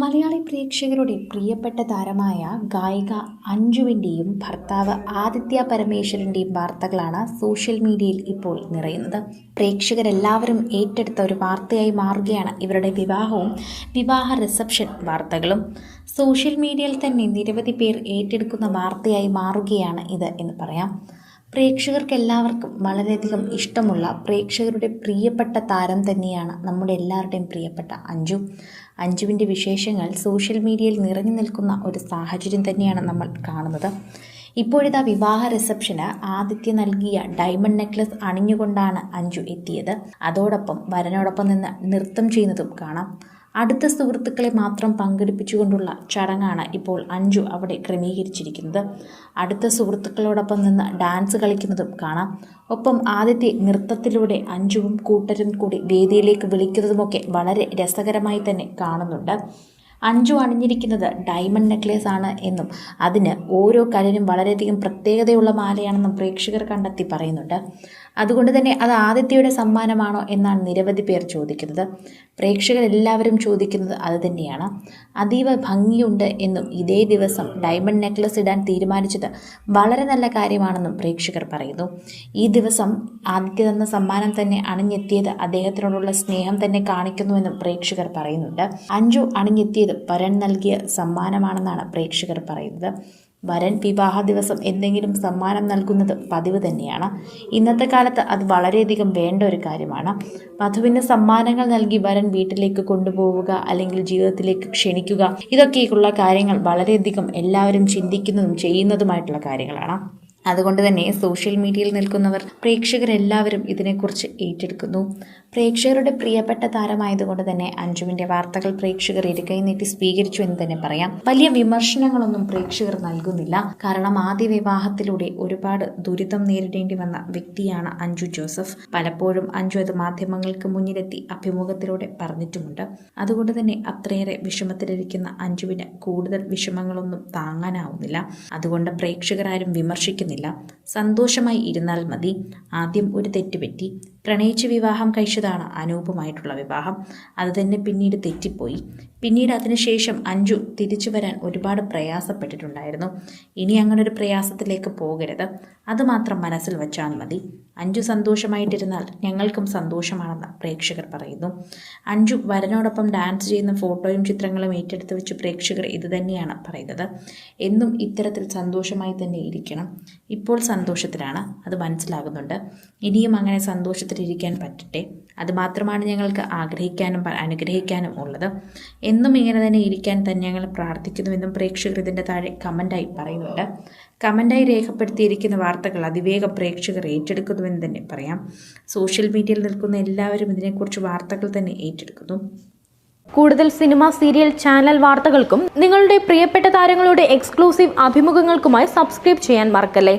മലയാളി പ്രേക്ഷകരുടെ പ്രിയപ്പെട്ട താരമായ ഗായിക അഞ്ജുവിന്റെയും ഭർത്താവ് ആദിത്യ പരമേശ്വരന്റെയും വാർത്തകളാണ് സോഷ്യൽ മീഡിയയിൽ ഇപ്പോൾ നിറയുന്നത്. പ്രേക്ഷകരെല്ലാവരും ഏറ്റെടുത്ത ഒരു വാർത്തയായി മാറുകയാണ് ഇവരുടെ വിവാഹവും വിവാഹ റിസപ്ഷൻ വാർത്തകളും. സോഷ്യൽ മീഡിയയിൽ തന്നെ നിരവധി പേർ ഏറ്റെടുക്കുന്ന വാർത്തയായി മാറുകയാണ് ഇത് എന്ന് പറയാം. പ്രേക്ഷകർക്ക് എല്ലാവർക്കും വളരെയധികം ഇഷ്ടമുള്ള പ്രേക്ഷകരുടെ പ്രിയപ്പെട്ട താരം തന്നെയാണ് നമ്മുടെ എല്ലാവരുടെയും പ്രിയപ്പെട്ട അഞ്ജു. അഞ്ജുവിന്റെ വിശേഷങ്ങൾ സോഷ്യൽ മീഡിയയിൽ നിറഞ്ഞു നിൽക്കുന്ന ഒരു സാഹചര്യം തന്നെയാണ് നമ്മൾ കാണുന്നത്. ഇപ്പോഴിതാ വിവാഹ റിസപ്ഷന് ആദിത്യ നൽകിയ ഡയമണ്ട് നെക്ലസ് അണിഞ്ഞുകൊണ്ടാണ് അഞ്ജു എത്തിയത്. അതോടൊപ്പം വരനോടൊപ്പം നിന്ന് നൃത്തം ചെയ്യുന്നതും കാണാം. അടുത്ത സുഹൃത്തുക്കളെ മാത്രം പങ്കെടുപ്പിച്ചുകൊണ്ടുള്ള ചടങ്ങാണ് ഇപ്പോൾ അഞ്ജു അവിടെ ക്രമീകരിച്ചിരിക്കുന്നത്. അടുത്ത സുഹൃത്തുക്കളോടൊപ്പം നിന്ന് ഡാൻസ് കളിക്കുന്നതും കാണാം. ഒപ്പം ആദ്യത്തെ നൃത്തത്തിലൂടെ അഞ്ജുവും കൂട്ടരും കൂടി വേദിയിലേക്ക് വിളിക്കുന്നതുമൊക്കെ വളരെ രസകരമായി തന്നെ കാണുന്നുണ്ട്. അഞ്ജു അണിഞ്ഞിരിക്കുന്നത് ഡയമണ്ട് നെക്ലേസ് ആണ് എന്നും അതിന് ഓരോ കല്ലിനും വളരെയധികം പ്രത്യേകതയുള്ള മാലയാണെന്നും പ്രേക്ഷകർ കണ്ടെത്തി പറയുന്നുണ്ട്. അതുകൊണ്ട് തന്നെ അത് ആദിത്യയുടെ സമ്മാനമാണോ എന്നാണ് നിരവധി പേർ ചോദിക്കുന്നത്. പ്രേക്ഷകരെല്ലാവരും ചോദിക്കുന്നത് അത് തന്നെയാണ്. അതീവ ഭംഗിയുണ്ട് എന്നും ഇതേ ദിവസം ഡയമണ്ട് നെക്ലസ് ഇടാൻ തീരുമാനിച്ചത് വളരെ നല്ല കാര്യമാണെന്നും പ്രേക്ഷകർ പറയുന്നു. ഈ ദിവസം ആദിത്യ തന്ന സമ്മാനം തന്നെ അണിഞ്ഞെത്തിയത് അദ്ദേഹത്തിനോടുള്ള സ്നേഹം തന്നെ കാണിക്കുന്നുവെന്നും പ്രേക്ഷകർ പറയുന്നുണ്ട്. അഞ്ജു അണിഞ്ഞെത്തിയത് പരൻ നൽകിയ സമ്മാനമാണെന്നാണ് പ്രേക്ഷകർ പറയുന്നത്. വരൻ വിവാഹ ദിവസം എന്തെങ്കിലും സമ്മാനം നൽകുന്നത് പതിവ് തന്നെയാണ്. ഇന്നത്തെ കാലത്ത് അത് വളരെയധികം വേണ്ട ഒരു കാര്യമാണ്. വധുവിന് സമ്മാനങ്ങൾ നൽകി വരൻ വീട്ടിലേക്ക് കൊണ്ടുപോവുക അല്ലെങ്കിൽ ജീവിതത്തിലേക്ക് ക്ഷണിക്കുക ഇതൊക്കെയുള്ള കാര്യങ്ങൾ വളരെയധികം എല്ലാവരും ചിന്തിക്കുന്നതും ചെയ്യുന്നതുമായിട്ടുള്ള കാര്യങ്ങളാണ്. അതുകൊണ്ട് തന്നെ സോഷ്യൽ മീഡിയയിൽ നിൽക്കുന്നവർ പ്രേക്ഷകരെല്ലാവരും ഇതിനെക്കുറിച്ച് ഏറ്റെടുക്കുന്നു. പ്രേക്ഷകരുടെ പ്രിയപ്പെട്ട താരമായതുകൊണ്ട് തന്നെ അഞ്ജുവിന്റെ വാർത്തകൾ പ്രേക്ഷകർ ഇരുകൈ നീട്ടി സ്വീകരിച്ചു എന്ന് തന്നെ പറയാം. വലിയ വിമർശനങ്ങളൊന്നും പ്രേക്ഷകർ നൽകുന്നില്ല. കാരണം ആദ്യ വിവാഹത്തിലൂടെ ഒരുപാട് ദുരിതം നേരിടേണ്ടി വന്ന വ്യക്തിയാണ് അഞ്ജു ജോസഫ്. പലപ്പോഴും അഞ്ജു അത് മാധ്യമങ്ങൾക്ക് മുന്നിലെത്തി അഭിമുഖത്തിലൂടെ പറഞ്ഞിട്ടുമുണ്ട്. അതുകൊണ്ട് തന്നെ അത്രയേറെ വിഷമത്തിലിരിക്കുന്ന അഞ്ജുവിന് കൂടുതൽ വിഷമങ്ങളൊന്നും താങ്ങാനാവുന്നില്ല. അതുകൊണ്ട് പ്രേക്ഷകരാരും വിമർശിക്കുന്നില്ല. സന്തോഷമായി ഇരുന്നാൽ മതി. ആദ്യം ഒരു തെറ്റുപറ്റി പ്രണയിച്ച് വിവാഹം കഴിച്ചതാണ് അനൂപുമായിട്ടുള്ള വിവാഹം. അത് തന്നെ പിന്നീട് തെറ്റിപ്പോയി. പിന്നീട് അതിനുശേഷം അഞ്ജു തിരിച്ചു വരാൻ ഒരുപാട് പ്രയാസപ്പെട്ടിട്ടുണ്ടായിരുന്നു. ഇനി അങ്ങനെ ഒരു പ്രയാസത്തിലേക്ക് പോകരുത്. അതുമാത്രം മനസ്സിൽ വച്ചാൽ മതി. അഞ്ജു സന്തോഷമായിട്ടിരുന്നാൽ ഞങ്ങൾക്കും സന്തോഷമാണെന്ന് പ്രേക്ഷകർ പറയുന്നു. അഞ്ചു വരനോടൊപ്പം ഡാൻസ് ചെയ്യുന്ന ഫോട്ടോയും ചിത്രങ്ങളും ഏറ്റെടുത്ത് വെച്ച് പ്രേക്ഷകർ ഇതുതന്നെയാണ് പറയുന്നത്. എന്നും ഇത്തരത്തിൽ സന്തോഷമായി തന്നെ ഇരിക്കണം. ഇപ്പോൾ സന്തോഷത്തിലാണ്. അത് മനസ്സിലാകുന്നുണ്ട്. ഇനിയും അങ്ങനെ സന്തോഷത്തിലിരിക്കാൻ പറ്റട്ടെ. അതുമാത്രമാണ് ഞങ്ങൾക്ക് ആഗ്രഹിക്കാനും അനുഗ്രഹിക്കാനും ഉള്ളത്. എന്നും ഇങ്ങനെ തന്നെ ഇരിക്കാൻ തന്നെ ഞങ്ങൾ പ്രാർത്ഥിക്കുന്നുവെന്നും പ്രേക്ഷകർ ഇതിന്റെ താഴെ കമന്റായി പറയുന്നുണ്ട്. കമന്റായി രേഖപ്പെടുത്തിയിരിക്കുന്ന വാർത്തകൾ അതിവേഗം പ്രേക്ഷകർ ഏറ്റെടുക്കുന്നുവെന്ന് തന്നെ പറയാം. സോഷ്യൽ മീഡിയയിൽ നിൽക്കുന്ന എല്ലാവരും ഇതിനെക്കുറിച്ച് വാർത്തകൾ തന്നെ ഏറ്റെടുക്കുന്നു. കൂടുതൽ സിനിമ സീരിയൽ ചാനൽ വാർത്തകൾക്കും നിങ്ങളുടെ പ്രിയപ്പെട്ട താരങ്ങളുടെ എക്സ്ക്ലൂസീവ് അഭിമുഖങ്ങൾക്കുമായി സബ്സ്ക്രൈബ് ചെയ്യാൻ മറക്കല്ലേ?